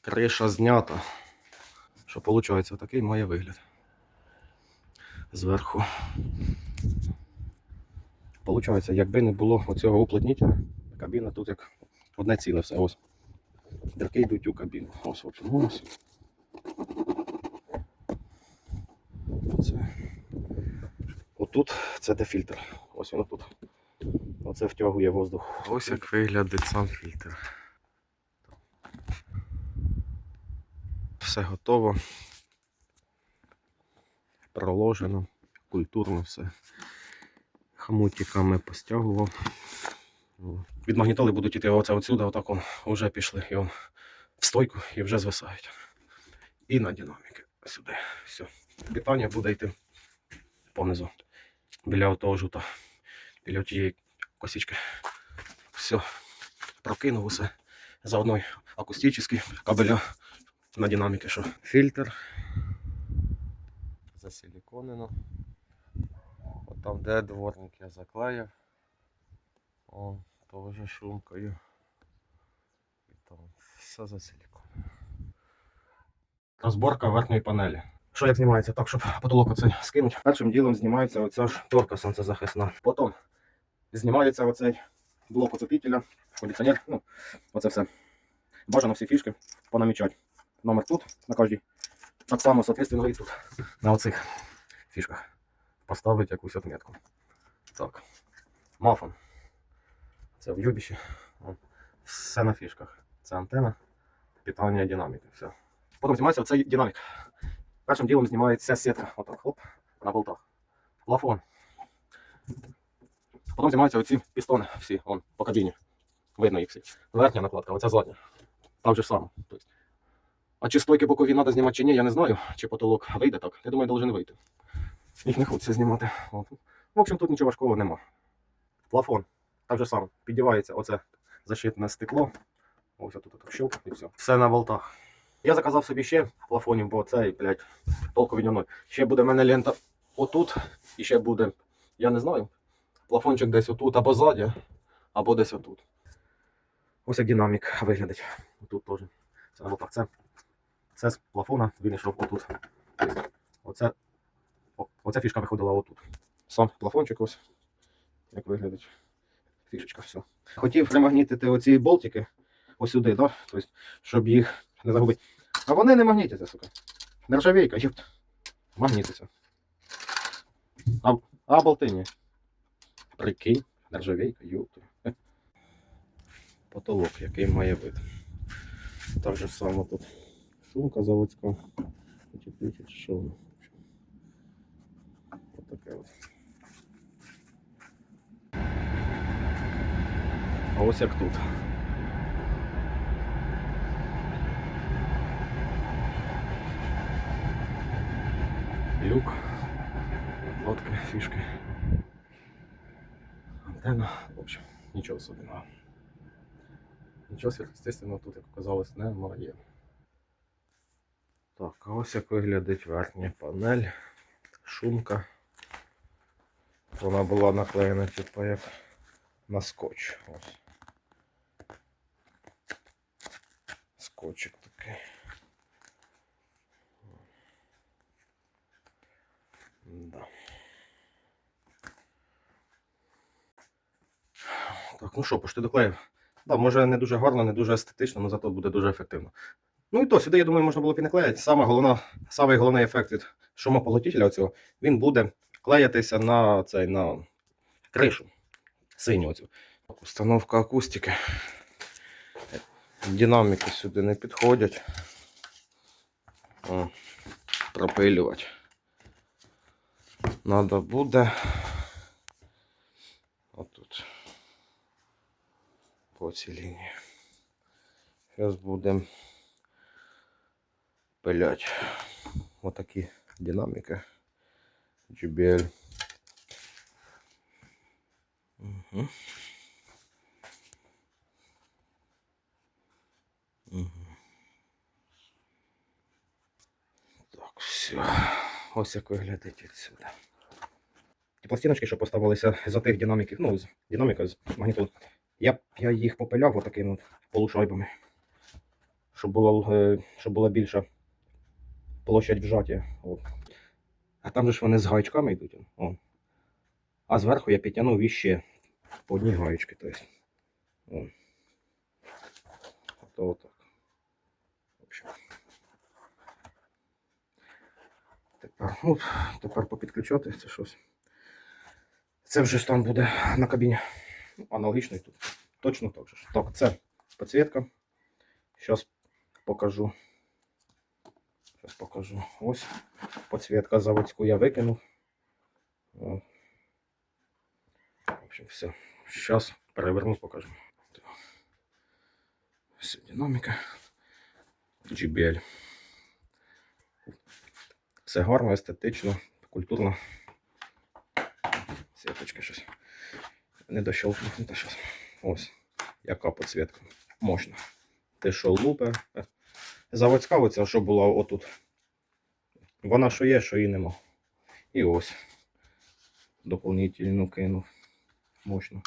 Криша знята. Що виходить, такий має вигляд. Зверху. Получається, якби не було оцього уплотнітеля, кабіна тут як одне ціле все. Ось. Дірки йдуть у кабіну. Ось, в общем, ось. Оце. Отут це де фільтр. Ось воно тут. Оце втягує воздух. Ось як виглядить сам фільтр. Все готово. Проложено, культурно все. Хамутиками постягував. Від магнітоли будуть іти оце отсюди, отак он вже пішли. І он в стойку і вже звисають. І на динаміки сюди. Все. Питання буде йти понизу. Біля того жута. Біля тієї косички. Все. Прокинув усе. Заодно акустичний кабеля на динаміки, що фільтр. Засиліконено. От там, де дворник я заклеїв. О, теж шумкою. І там все засиліконено. Розборка верхньої панелі. Що як знімається? Так, щоб потолок оцей скинуть. Першим ділом знімається оця ж торка сонцезахисна. Потім знімається оцей блок отопітеля, кондиціонер, ну, оце все. Бажано всі фішки понамічати. Номер тут на кожній. Так само, соответственно, і тут. На оцих фішках. Поставити якусь отметку. Так. Мафон. Це в юбіші. Все на фішках. Це антена, питання динаміки. Все. Потім знімається оцей динамік. Першим ділом знімається сітка. Отак, хлоп, на болтах. Плафон. Потім знімаються оці пістони всі, вон, по кабіні. Видно їх всі. Верхня накладка, оця задня. Так же само. А чи стойки бокові треба знімати чи ні, я не знаю. Чи потолок вийде так. Я думаю, должен вийти. Їх не хочеться знімати. От. В общем, тут нічого важкого нема. Плафон. Так же само. Піддівається оце защитне стекло. Ось тут так щелк і все. Все на болтах. Я заказав собі ще плафонів, бо цей, блядь, толку від нього. Ще буде в мене лента отут, і ще буде, я не знаю, плафончик десь отут, або ззаді, або десь отут. Ось як динамік виглядить. Тут теж. Це на болтах. Це, це з плафона він йшов отут. Оце, о, оця фішка виходила отут. Сам плафончик ось. Як виглядить. Фішечка, все. Хотів примагнітити оці болтики ось сюди, да? тобто, щоб їх не загубити. А вони не магнітяться, сука. Нержавейка, ёпт. Магнітиться. А, а болти ні. Прикинь, нержавейка, ёпт. Потолок, який має вид. Так же само тут шумка заводська. Утеплитель, що воно. Ось таке от. А ось як тут. Люк, лодки, фішки. Антенна, в общем, нічого особенного. Нічого сверхъестественного тут, як оказалось, немає. Так, а ось як виглядить верхня панель, шумка. Вона була наклеєна, типу, як на скотч. Ось. Скотчик такий. Да. Так, ну що, почти доклеїв. Да, може не дуже гарно, не дуже естетично, але зато буде дуже ефективно. Ну і то, сюди, я думаю, можна було б і не клеїти. Саме головна, самий головний ефект від шумополотителя цього, він буде клеїтися на цей на кришу синю оцю. Установка акустики. Динаміки сюди не підходять. О, пропилювати. Надо буде. Отут. По цій лінії. Зараз будемо пилять. Отакі динаміки. JBL. Угу. Угу. Так, все. Ось як виглядить відсюди. Ті пластиночки, що поставилися за тих динаміків, ну, з динаміка з магнітолу. Я, я їх попиляв отакими от полушайбами. щоб було, е, щоб була більша площадь вжаття. От. А там же ж вони з гаєчками йдуть. О. А зверху я підтягнув іще по одній гаєчці. Тобто. Отак. Тепер, ну, тепер попідключати це щось. Це вже стан буде на кабіні. Ну, Аналогічний тут. Точно так же. Так, це підсвітка. Зараз покажу. Зараз покажу. Ось підсвітка заводську я викинув. В общем, все. Зараз переверну, покажу. Все, динаміка. JBL. Все гарно, естетично, культурно. Світочки щось. Не дощолкнути щось. Ось. Яка підсвітка. Мощна. Те, що лупе. Заводська оця, що була отут. Вона що є, що її нема. І ось. Дополнительну кинув. Мощно.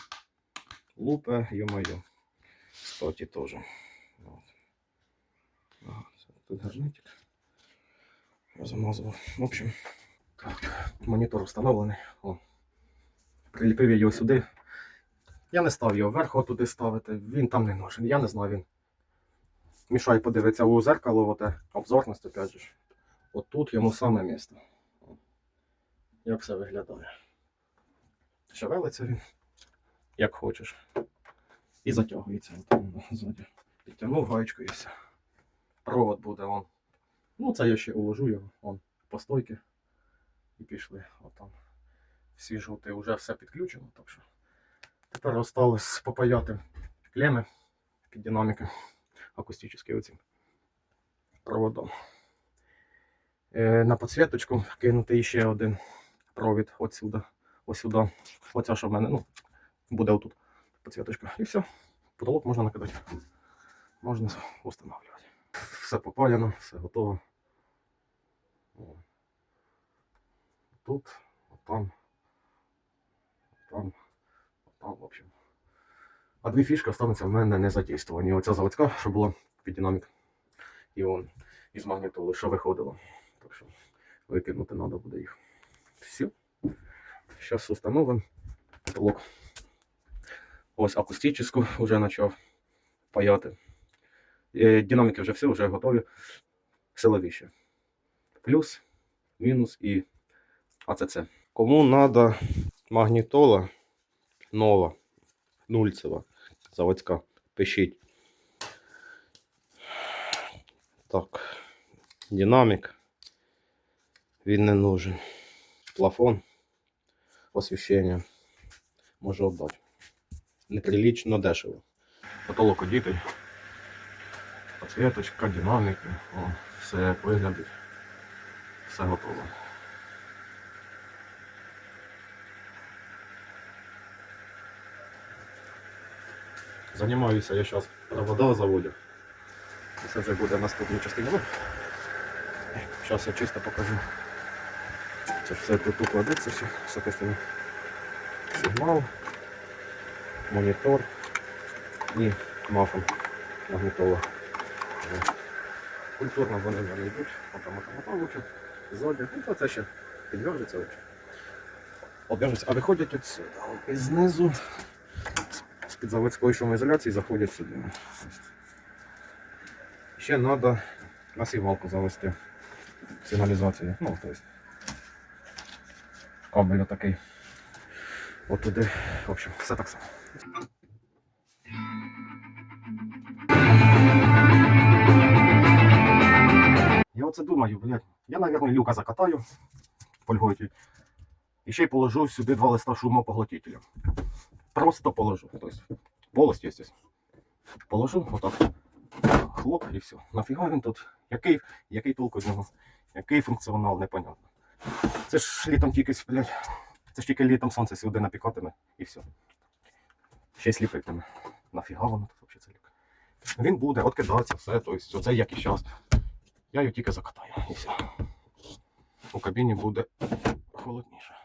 Лупе, ё-моё. Кстати, теж. Тут гарнетик. Замазував. В общем. Так, монітор встановлений. О. Приліпив я його сюди. Я не став його вверх туди ставити. Він там не нужен. Я не знаю він. Мішай подивитися у зеркало, оте, обзорність, опять же. ж. От тут йому саме місце. Як все виглядає. Шевелиться він, як хочеш. І затягується ззаді. Підтягнув гаєчку і все. Провод буде он. Ну, це я ще уложу його, он, по стойки. І пішли. От там. Всі жовті вже все підключено, так що. Тепер осталось попаяти клеми під динаміки акустичні оці проводом. Е, на підсвіточку кинути ще один провід от сюди, ось сюди. Оця, що в мене, ну, буде отут підсвіточка. І все. Потолок можна накидати. Можна встановлювати. Все попаяно, все готово. Тут, там, там. А дві фішки остануться в мене не задействовані. Оця заводська, що була під динамік. І он із магнітоли, що виходило. Так що викинути треба буде їх. Все. Зараз установимо потолок. Ось акустичну вже почав паяти. Е, Динаміки вже все, вже готові. Силовіше. Плюс, мінус і АЦЦ. Кому треба магнітола нова, нульцева, заводська, пишіть. Так, динамік. Він не нужен. Плафон, освіщення. Можу отдати. Неприлічно дешево. Потолок одітий. Подсвіточка, динаміки. О, все як виглядить. Все готово. Займаюся я зараз провода заводю. Це вже буде наступна частина. Ну, Зараз я чисто покажу. Це все тут укладеться, все, соответственно, сигнал, монітор і мафон магнітола. Культурно вони в мене йдуть, отам ззаді. Ну, то це ще підв'яжеться. Обв'яжеться. А виходять от сюди. Знизу з-під заводської шумоізоляції заходять сюди. Ще треба насівалку завести. Сигналізацію. Ну, то есть кабель отакий. От туди. В общем, все так само. Я оце думаю, блядь. Я, наверное, люка закатаю фольгою. І ще й положу сюди два листа шумопоглотителя. Просто положу. То есть полость, естественно. Положу отак. Хлоп і все. Нафіга він тут? Який, який толку з нього? Який функціонал, непонятно. Це ж літом тільки, блядь, це ж тільки літом сонце сюди напікатиме і все. Ще й сліпитиме. Нафіга воно тут взагалі це люк? Він буде откидатися, все, тобто оце як і зараз. Я його тільки закатаю і все. У кабіні буде холодніше.